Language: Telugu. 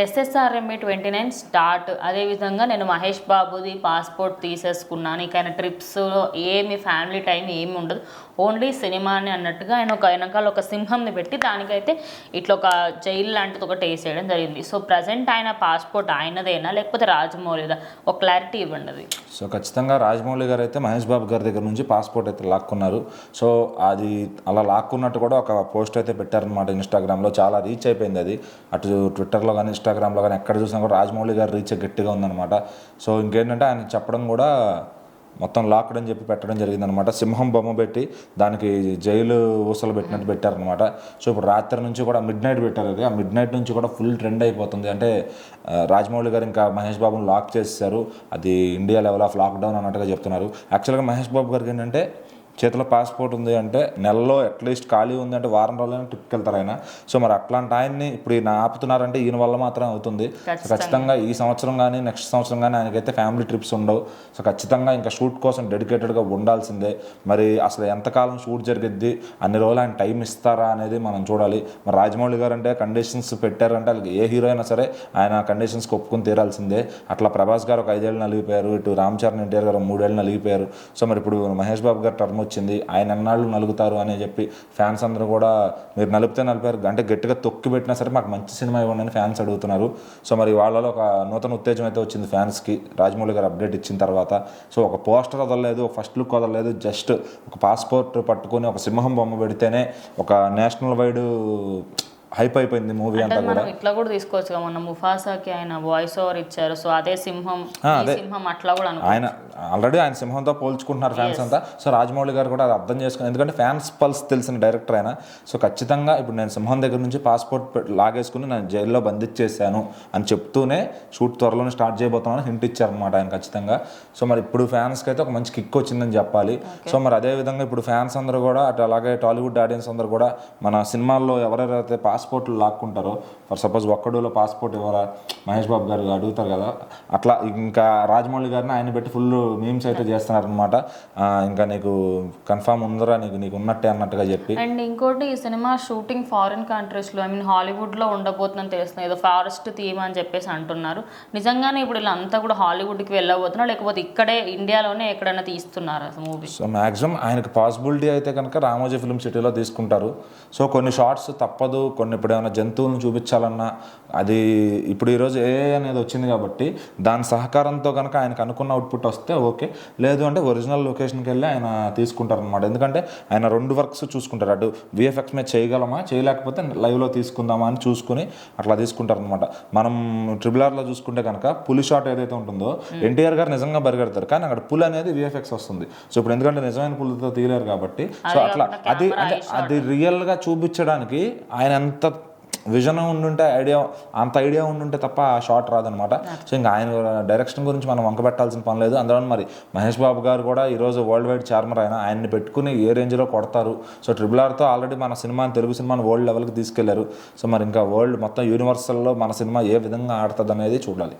ఎస్ఎస్ఆర్ఎంఈ ట్వంటీ నైన్ స్టార్ట్ అదేవిధంగా నేను మహేష్ బాబుది పాస్పోర్ట్ తీసేసుకున్నాను. ఇకైనా ట్రిప్స్ ఏమి ఫ్యామిలీ టైం ఏమి ఉండదు. ఓన్లీ సినిమా అని అన్నట్టుగా ఆయన ఒక వెనకాల ఒక సింహంని పెట్టి దానికైతే ఇట్లా ఒక జైలు లాంటిది ఒకటి వేసేయడం జరిగింది. సో ప్రజెంట్ ఆయన పాస్పోర్ట్ ఆయనదేనా లేకపోతే రాజమౌళిదా? ఒక క్లారిటీ ఇవ్వండి అది. సో ఖచ్చితంగా రాజమౌళి గారు అయితే మహేష్ బాబు గారి దగ్గర నుంచి పాస్పోర్ట్ అయితే లాక్కున్నారు. సో అది అలా లాక్కున్నట్టు కూడా ఒక పోస్ట్ అయితే పెట్టారనమాట ఇన్స్టాగ్రామ్లో. చాలా రీచ్ అయిపోయింది అది. అటు ట్విట్టర్లో కానీ ఇన్స్టాగ్రామ్లో కానీ ఎక్కడ చూసినా కూడా రాజమౌళి గారి రీచ్ గట్టిగా ఉందన్నమాట. సో ఇంకేంటంటే ఆయన చెప్పడం కూడా మొత్తం లాక్డ్ అని చెప్పి పెట్టడం జరిగిందనమాట. సింహం బొమ్మ పెట్టి దానికి జైలు ఊసలు పెట్టినట్టు పెట్టారనమాట. సో ఇప్పుడు రాత్రి నుంచి కూడా మిడ్ నైట్ పెట్టారు అది. ఆ మిడ్ నైట్ నుంచి కూడా ఫుల్ ట్రెండ్ అయిపోతుంది. అంటే రాజమౌళి గారు ఇంకా మహేష్ బాబుని లాక్ చేసేసారు అది ఇండియా లెవెల్ ఆఫ్ లాక్డౌన్ అన్నట్టుగా చెప్తున్నారు. యాక్చువల్గా మహేష్ బాబు గారికి ఏంటంటే చేతిలో పాస్పోర్ట్ ఉంది అంటే నెలలో అట్లీస్ట్ ఖాళీ ఉంది అంటే వారం రోజులైనా ట్రిప్కి వెళ్తారు ఆయన. సో మరి అట్లాంటి ఆయన్ని ఇప్పుడు ఈయన ఆపుతున్నారంటే ఈయన వల్ల మాత్రం అవుతుంది. సో ఖచ్చితంగా. ఈ సంవత్సరం కానీ నెక్స్ట్ సంవత్సరం కానీ ఆయనకైతే ఫ్యామిలీ ట్రిప్స్ ఉండవు. సో ఖచ్చితంగా ఇంకా షూట్ కోసం డెడికేటెడ్గా ఉండాల్సిందే. మరి అసలు ఎంతకాలం షూట్ జరిగిద్ది అన్ని రోజులు ఆయన టైం ఇస్తారా అనేది మనం చూడాలి. మరి రాజమౌళి గారు అంటే కండిషన్స్ పెట్టారంటే వాళ్ళకి ఏ హీరో అయినా సరే ఆయన కండిషన్స్కి ఒప్పుకొని తీరాల్సిందే. అట్లా ప్రభాస్ గారు ఒక ఐదేళ్ళు నలిగిపోయారు ఇటు రామ్ చరణ్ ఎన్టీఆర్ గారు మూడేళ్ళు నలిగిపోయారు. సో మరి ఇప్పుడు మహేష్ బాబు గారు టర్మ్ వచ్చింది. ఆయన ఎన్నాళ్ళు నలుగుతారు అని చెప్పి ఫ్యాన్స్ అందరూ కూడా మీరు నలిపితే నలిపారు. అంటే గట్టిగా తొక్కి పెట్టినా సరే మాకు మంచి సినిమా ఇవ్వండి అని ఫ్యాన్స్ అడుగుతున్నారు. సో మరి వాళ్ళలో ఒక నూతన ఉత్తేజం అయితే వచ్చింది ఫ్యాన్స్కి. రాజమౌళి గారు అప్డేట్ ఇచ్చిన తర్వాత. సో ఒక పోస్టర్ వదలలేదు ఒక ఫస్ట్ లుక్ వదలలేదు జస్ట్ ఒక పాస్పోర్ట్ పట్టుకొని ఒక సింహం బొమ్మ పెడితేనే ఒక నేషనల్ వైడ్ హైప్ అయిపోయింది మూవీ అంతా కూడా. మనం ఇట్లా కూడా తీసుకోవచ్చు మొన్న ముఫాసాకి ఆయన వాయిస్ ఓవర్ ఇచ్చారు. సో అదే సింహం సింహం అట్లా కూడా ఆయన ఆల్రెడీ ఆయన సింహంతో పోల్చుకుంటున్నారు ఫ్యాన్స్ అంతా. సో రాజమౌళి గారు కూడా అది అర్థం చేసుకుని ఎందుకంటే ఫ్యాన్స్ పల్స్ తెలిసిన డైరెక్టర్ ఆయన. సో ఖచ్చితంగా ఇప్పుడు నేను సింహం దగ్గర నుంచి పాస్పోర్ట్ లాగేసుకుని నేను జైల్లో బంధించేసాను అని చెప్తూనే షూట్ త్వరలోనే స్టార్ట్ చేయబోతున్నాను హింట్ ఇచ్చారనమాట ఆయన ఖచ్చితంగా. సో మరి ఇప్పుడు ఫ్యాన్స్కి అయితే ఒక మంచి కిక్ వచ్చిందని చెప్పాలి. సో మరి అదే విధంగా ఇప్పుడు ఫ్యాన్స్ అందరూ కూడా అటు అలాగే టాలీవుడ్ ఆడియన్స్ అందరూ కూడా మన సినిమాల్లో ఎవరెవరైతే పాస్పోర్ట్లు లాక్కుంటారో ఫర్ సపోజ్ ఒక్కడులో పాస్పోర్ట్ ఇవ్వరా మహేష్ బాబు గారు అడుగుతారు కదా అట్లా ఇంకా రాజమౌళి గారిని ఆయన పెట్టి ఫుల్ మీమ్స్ అయితే చేస్తున్నారనమాట ఇంకా నీకు కన్ఫామ్ ఉందరా నీకు నీకు ఉన్నట్టే అన్నట్టుగా చెప్పి. అండ్ ఇంకోటి ఈ సినిమా షూటింగ్ ఫారిన్ కంట్రీస్లో ఐ మీన్ హాలీవుడ్లో ఉండబోతుందని తెలుస్తుంది. ఏదో ఫారెస్ట్ థీమ్ అని చెప్పేసి అంటున్నారు. నిజంగానే ఇప్పుడు ఇలా అంతా కూడా హాలీవుడ్కి వెళ్ళబోతున్నా లేకపోతే ఇక్కడే ఇండియాలోనే ఎక్కడైనా తీస్తున్నారు మూవీ? సో మ్యాక్సిమం ఆయనకి పాసిబిలిటీ అయితే కనుక రామోజీ ఫిల్మ్ సిటీలో తీసుకుంటారు. సో కొన్ని షార్ట్స్ తప్పదు కొన్ని ఇప్పుడు ఏమైనా జంతువులను చూపించాలన్నా అది ఇప్పుడు ఈరోజు ఏ అనేది వచ్చింది కాబట్టి దాని సహకారంతో కనుక ఆయనకు అనుకున్న అవుట్పుట్ వస్తే ఓకే. లేదు అంటే ఒరిజినల్ లొకేషన్కి వెళ్ళి ఆయన తీసుకుంటారు అనమాట ఎందుకంటే ఆయన రెండు వర్క్స్ చూసుకుంటారు. అటు విఎఫ్ఎక్స్ మీద చేయగలమా? చేయలేకపోతే లైవ్లో తీసుకుందామా అని చూసుకుని అట్లా తీసుకుంటారు అనమాట మనం ట్రిపుల్ ఆర్లో చూసుకుంటే కనుక పులి షాట్ ఏదైతే ఉంటుందో ఎన్టీఆర్ గారు నిజంగా పరిగెడతారు. కానీ అక్కడ పులి అనేది విఎఫ్ఎక్స్ వస్తుంది. సో ఇప్పుడు ఎందుకంటే నిజమైన పులితో తీయలేరు కాబట్టి సో అట్లా అది అంటే అది రియల్గా చూపించడానికి ఆయన ఎంత విజన్ ఉండుంటే ఐడియా అంత ఐడియా ఉండుంటే తప్ప ఆ షాట్ రాదనమాట. సో ఇంకా ఆయన డైరెక్షన్ గురించి మనం వంక పెట్టాల్సిన పని లేదు. అందులో మరి మహేష్ బాబు గారు కూడా ఈరోజు వరల్డ్ వైడ్ చార్మర్ ఆయన ఆయన్ని పెట్టుకుని ఏ రేంజ్లో కొడతారు. సో ట్రిపుల్ ఆర్తో ఆల్రెడీ మన సినిమాని తెలుగు సినిమాని వరల్డ్ లెవెల్కి తీసుకెళ్ళారు. సో మరి ఇంకా వరల్డ్ మొత్తం యూనివర్సల్లో మన సినిమా ఏ విధంగా ఆడుతుంది అనేది చూడాలి.